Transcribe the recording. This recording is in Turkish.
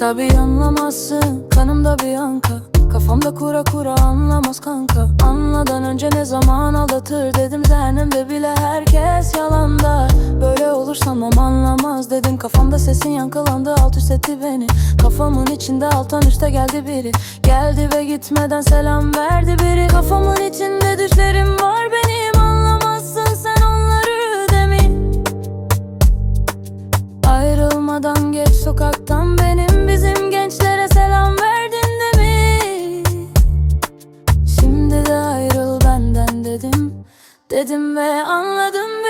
Tabi anlamazsın kanımda bir yankı Kafamda kura kura anlamaz kanka. Anladan önce ne zaman aldatır dedim Zehnimde bile herkes yalanda. Böyle olur sanmam anlamaz dedim. Kafamda sesin yankılandı alt üst etti beni. Kafamın içinde alttan üste geldi biri. Geldi ve gitmeden selam verdi biri. Kafamın içinde düşlerim Ayrılmadan geç sokaktan benim Bizim gençlere selam verdin de mi? Şimdi de ayrıl benden dedim Dedim ve anladın beni